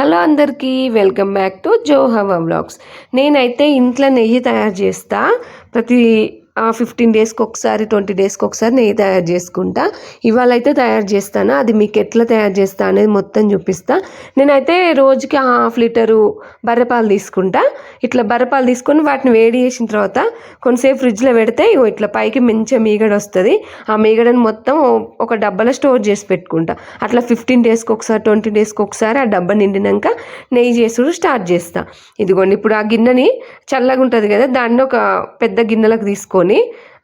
Hello అందరికీ welcome back to జో హవా vlogs. నేనైతే ఇంట్లో నెయ్యి తయారు చేస్తా. ప్రతి ఫిఫ్టీన్ డేస్కి ఒకసారి ట్వంటీ డేస్కి ఒకసారి నెయ్యి తయారు చేసుకుంటా. ఇవాళ అయితే తయారు చేస్తాను? అది మీకు ఎట్లా తయారు చేస్తా అనేది మొత్తం చూపిస్తా. నేనైతే రోజుకి హాఫ్ లీటరు బర్రెపాలు తీసుకుంటా. ఇట్లా బర్రెపాలు తీసుకొని వాటిని వేడి చేసిన తర్వాత కొంతసేపు ఫ్రిడ్జ్లో పెడితే ఇగో ఇట్లా పైకి మంచిగా మీగడ వస్తుంది. ఆ మీగడని మొత్తం ఒక డబ్బాలో స్టోర్ చేసి పెట్టుకుంటా. అట్లా ఫిఫ్టీన్ డేస్కి ఒకసారి ట్వంటీ డేస్కి ఒకసారి ఆ డబ్బా నిండినాక నెయ్యి చేసుడు స్టార్ట్ చేస్తా. ఇదిగోండి ఇప్పుడు ఆ గిన్నెని చల్లగా ఉంటుంది కదా దాన్ని ఒక పెద్ద గిన్నెలకు తీసుకొని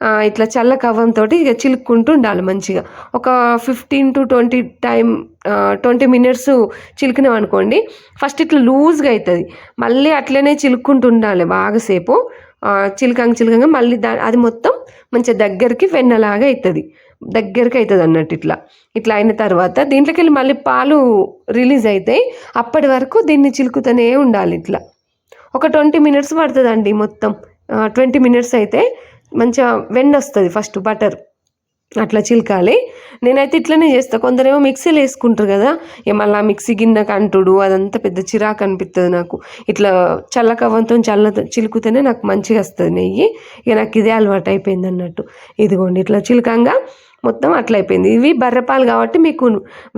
ఆ, ఇట్లా చల్ల కవ్వంతో ఇక చిలుక్కుంటూ ఉండాలి మంచిగా. ఒక fifteen to twenty time twenty minutes చిలికినాం అనుకోండి ఫస్ట్ ఇట్లా లూజ్గా అవుతుంది మళ్ళీ అట్లనే చిలుక్కుంటూ ఉండాలి బాగాసేపు సేపు. చిలకంగా చిలకంగా మళ్ళీ దా అది మొత్తం మంచిగా దగ్గరికి వెన్నలాగా అవుతుంది దగ్గరికి అవుతుంది అన్నట్టు ఇట్లా. ఇట్లా అయిన తర్వాత దీంట్లోకి వెళ్ళి మళ్ళీ పాలు రిలీజ్ అవుతాయి అప్పటి వరకు దీన్ని చిలుకుతూనే ఉండాలి ఇట్లా. ఒక ట్వంటీ మినిట్స్ పడుతుందండి మొత్తం. ట్వంటీ మినిట్స్ అయితే మంచిగా వెన్న వస్తుంది ఫస్ట్ బటర్ అట్లా చిలకాలి. నేనైతే ఇట్లనే చేస్తాను కొందరేమో మిక్సీలో వేసుకుంటారు కదా. ఇక మళ్ళీ మిక్సీ గిన్నెకి అంటుడు అదంతా పెద్ద చిరాకు అనిపిస్తుంది నాకు. ఇట్లా చల్లకవ్వంతో చల్ల చిలుకుతేనే నాకు మంచిగా వస్తుంది నెయ్యి. ఇక నాకు ఇదే అలవాటు అయిపోయింది అన్నట్టు. ఇదిగోండి ఇట్లా చిలకంగా మొత్తం అట్లా అయిపోయింది. ఇవి బర్రెపాలు కాబట్టి మీకు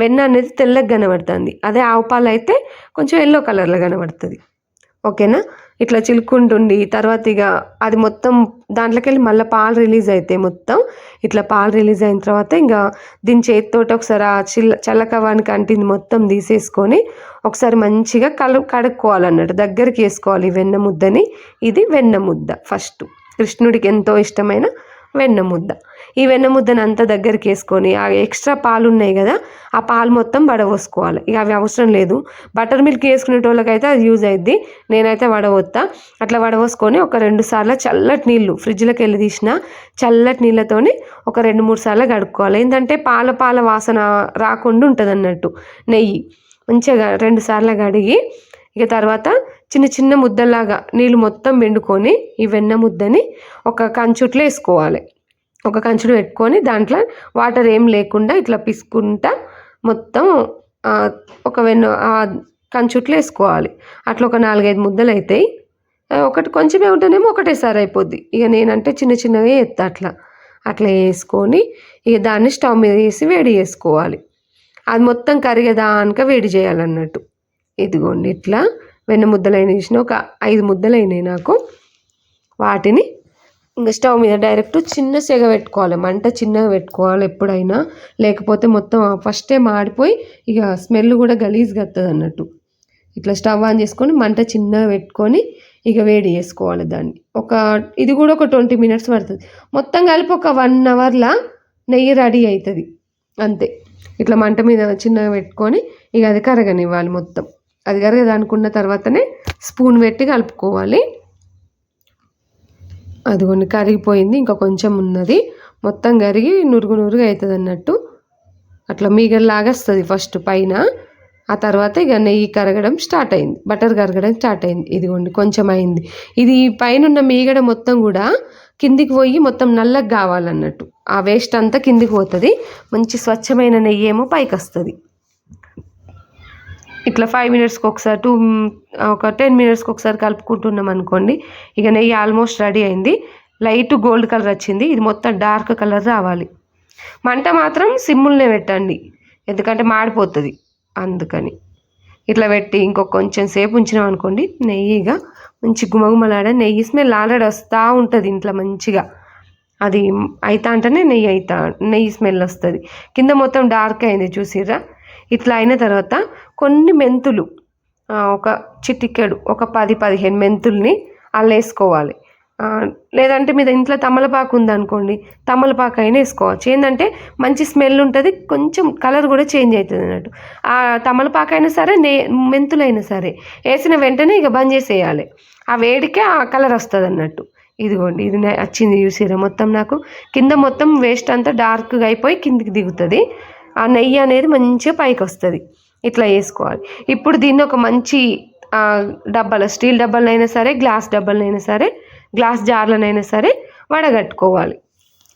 వెన్న అనేది తెల్లగా కనబడుతుంది. అదే ఆవు పాలు అయితే కొంచెం ఎల్లో కలర్లో కనబడుతుంది. ఓకేనా? ఇట్లా చిలుక్కుంటుండి తర్వాత ఇక అది మొత్తం దాంట్లోకి వెళ్ళి మళ్ళీ పాలు రిలీజ్ అవుతాయి మొత్తం ఇట్లా పాలు రిలీజ్ అయిన తర్వాత ఇంకా దీని చేతితోటి ఒకసారి ఆ చిల్ల చల్లకవానికి అంటింది మొత్తం తీసేసుకొని ఒకసారి మంచిగా కలు కడుక్కోవాలన్నట్టు దగ్గరికి వేసుకోవాలి వెన్న ముద్దని. ఇది వెన్న ముద్ద ఫస్ట్. కృష్ణుడికి ఎంతో ఇష్టమైన వెన్న ముద్ద ఈ వెన్న ముద్దను అంతా దగ్గరికి వేసుకొని ఆ ఎక్స్ట్రా పాలు ఉన్నాయి కదా ఆ పాలు మొత్తం వడవోసుకోవాలి. ఇక అవి అవసరం లేదు. బటర్ మిల్క్ వేసుకునేటోళ్ళకైతే అది యూజ్ అయ్యిద్ది నేనైతే వడవొత్తా. అట్లా వడవోసుకొని ఒక రెండు సార్లు చల్లటి నీళ్ళు ఫ్రిడ్జ్లోకి వెళ్ళి తీసిన చల్లటి నీళ్ళతోని ఒక రెండు మూడు సార్లు కడుక్కోవాలి. ఏంటంటే పాల పాల వాసన రాకుండా ఉంటుంది అన్నట్టు నెయ్యి. మంచిగా రెండు సార్లు కడిగి ఇక తర్వాత చిన్న చిన్న ముద్దలాగా నీళ్ళు మొత్తం పిండుకొని ఈ వెన్న ముద్దని ఒక కంచుట్లో వేసుకోవాలి. ఒక కంచుడు పెట్టుకొని దాంట్లో వాటర్ ఏం లేకుండా ఇట్లా పిసుకుంటా మొత్తం ఒక వెన్న ఆ కంచుట్లో వేసుకోవాలి. అట్లా ఒక నాలుగైదు ముద్దలు అవుతాయి ఒకటి కొంచెమే ఉంటేనేమో ఒకటేసారి అయిపోద్ది. ఇక నేనంటే చిన్న చిన్నవే ఎత్తా అట్లా. అట్లా వేసుకొని ఇక దాన్ని స్టవ్ మీద వేసి వేడి చేసుకోవాలి. అది మొత్తం కరిగేదానిక వేడి చేయాలన్నట్టు. ఇదిగోండి ఇట్లా వెన్న ముద్దలైన చూసిన ఒక ఐదు ముద్దలైనాయి నాకు. వాటిని ఇంకా స్టవ్ మీద డైరెక్ట్ చిన్న సెగ పెట్టుకోవాలి. మంట చిన్నగా పెట్టుకోవాలి ఎప్పుడైనా. లేకపోతే మొత్తం ఫస్టే మాడిపోయి ఇక స్మెల్ కూడా గలీజ్గా వస్తుంది అన్నట్టు. ఇట్లా స్టవ్ ఆన్ చేసుకొని మంట చిన్నగా పెట్టుకొని ఇక వేడి చేసుకోవాలి దాన్ని. ఒక ఇది కూడా ఒక ట్వంటీ మినిట్స్ పడుతుంది. మొత్తం కలిపి ఒక వన్ అవర్లా నెయ్యి రెడీ అవుతుంది అంతే. ఇట్లా మంట మీద చిన్నగా పెట్టుకొని ఇక అది కరగనివ్వాలి మొత్తం. అది కరగదనుకున్న తర్వాతనే స్పూన్ పెట్టి కలుపుకోవాలి. అదిగోండి కరిగిపోయింది. ఇంకా కొంచెం ఉన్నది. మొత్తం కరిగి నురుగు నురుగు అవుతుంది అన్నట్టు. అట్లా మీగలాగా వస్తుంది ఫస్ట్ పైన. ఆ తర్వాత ఇక నెయ్యి కరగడం స్టార్ట్ అయింది. బటర్ కరగడం స్టార్ట్ అయింది. ఇదిగోండి కొంచెం అయింది. ఇది పైన ఉన్న మీగడ మొత్తం కూడా కిందికి పోయి మొత్తం నల్లగా కావాలన్నట్టు. ఆ వేస్ట్ అంతా కిందికి పోతుంది. మంచి స్వచ్ఛమైన నెయ్యి ఏమో పైకి వస్తుంది. ఇట్లా ఫైవ్ మినిట్స్కి ఒకసారి టూ ఒక టెన్ మినిట్స్కి ఒకసారి కలుపుకుంటున్నాం అనుకోండి ఇక నెయ్యి ఆల్మోస్ట్ రెడీ అయింది. లైట్ గోల్డ్ కలర్ వచ్చింది. ఇది మొత్తం డార్క్ కలర్ రావాలి. మంట మాత్రం సిమ్ముల్నే పెట్టండి. ఎందుకంటే మాడిపోతుంది. అందుకని ఇట్లా పెట్టి ఇంకొక కొంచెం సేపు ఉంచినాం అనుకోండి నెయ్యిగా మంచి గుమగుమలాడే నెయ్యి స్మెల్ ఆల్రెడీ వస్తూ ఉంటుంది ఇంట్లో మంచిగా. అది అవుతా అంటేనే నెయ్యి అవుతా నెయ్యి స్మెల్ వస్తుంది. కింద మొత్తం డార్క్ అయింది చూసిర్రా? ఇట్లా అయిన తర్వాత కొన్ని మెంతులు ఒక చిటికెడు ఒక పది పదిహేను మెంతుల్ని అల్లేసుకోవాలి లేదంటే మీద ఇంట్లో తమలపాకు ఉందనుకోండి తమలపాకు అయినా వేసుకోవచ్చు. ఏంటంటే మంచి స్మెల్ ఉంటుంది కొంచెం కలర్ కూడా చేంజ్ అవుతుంది అన్నట్టు. ఆ తమలపాకు అయినా సరే నే మెంతులైనా సరే వేసిన వెంటనే ఇక బంద్ చేసేయాలి. ఆ వేడికే ఆ కలర్ వస్తుంది అన్నట్టు. ఇదిగోండి ఇది వచ్చింది చూసిరా మొత్తం నాకు. కింద మొత్తం వేస్ట్ అంతా డార్క్గా అయిపోయి కిందికి దిగుతుంది. ఆ నెయ్యి అనేది మంచిగా పైకి వస్తుంది. ఇట్లా వేసుకోవాలి ఇప్పుడు దీన్ని ఒక మంచి డబ్బాలు స్టీల్ డబ్బాలైనా సరే గ్లాస్ డబ్బాలైనా సరే గ్లాస్ జార్లనైనా సరే వడగట్టుకోవాలి.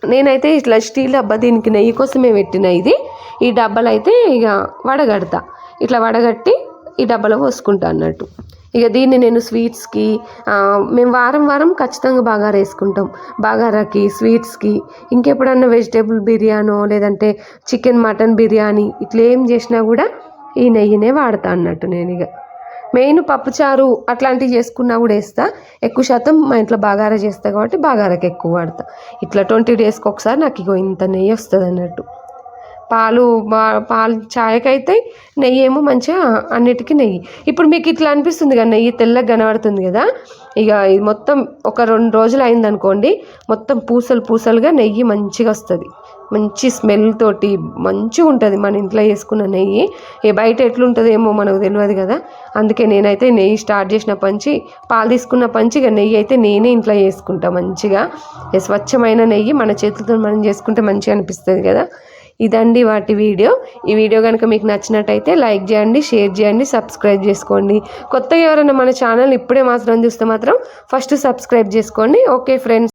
నేనైతే ఇట్లా స్టీల్ డబ్బా దీనికి నెయ్యి కోసమే పెట్టిన ఇది. ఈ డబ్బాలు అయితే ఇక వడగడతా. ఇట్లా వడగట్టి ఈ డబ్బాలో పోసుకుంటా అన్నట్టు. ఇక దీన్ని నేను స్వీట్స్కి మేము వారం వారం ఖచ్చితంగా బాగారా వేసుకుంటాం. బాగారాకి స్వీట్స్కి ఇంకెప్పుడన్నా వెజిటేబుల్ బిర్యానో లేదంటే చికెన్ మటన్ బిర్యానీ ఇట్లా ఏం చేసినా కూడా ఈ నెయ్యినే వాడతా అన్నట్టు నేను ఇక. మెయిన్ పప్పుచారు అట్లాంటివి చేసుకున్నా కూడా వేస్తా. ఎక్కువ శాతం మా ఇంట్లో బాగారా చేస్తా కాబట్టి బాగారాకి ఎక్కువ వాడతా. ఇట్లా ట్వంటీ డేస్కి ఒకసారి నాకు ఇగో ఇంత నెయ్యి వస్తుంది అన్నట్టు పాలు బా- పాలు ఛాయకి అయితే నెయ్యి ఏమో మంచిగా అన్నిటికీ నెయ్యి. ఇప్పుడు మీకు ఇట్లా అనిపిస్తుంది కదా నెయ్యి తెల్లగా కనబడుతుంది కదా ఇక ఇది మొత్తం ఒక రెండు రోజులు అయిందనుకోండి మొత్తం పూసలు పూసలుగా నెయ్యి మంచిగా వస్తుంది. మంచి స్మెల్ తోటి మంచిగా ఉంటుంది మన ఇంట్లో వేసుకున్న నెయ్యి. ఏ బయట ఎట్లుంటుందేమో మనకు తెలియదు కదా అందుకే నేనైతే నెయ్యి స్టార్ట్ చేసిన పంచి పాలు తీసుకున్న పంచి ఇక నెయ్యి అయితే నేనే ఇంట్లో చేసుకుంటా మంచిగా. ఏ స్వచ్ఛమైన నెయ్యి మన చేతులతో మనం చేసుకుంటే మంచిగా అనిపిస్తుంది కదా. ఇదండి వాటి వీడియో. ఈ వీడియో కనుక మీకు నచ్చినట్టయితే లైక్ చేయండి షేర్ చేయండి సబ్స్క్రైబ్ చేసుకోండి. కొత్తగా ఎవరైనా మన ఛానల్ ఇప్పుడే మాత్రం చూస్తే మాత్రం ఫస్ట్ సబ్స్క్రైబ్ చేసుకోండి. Okay friends.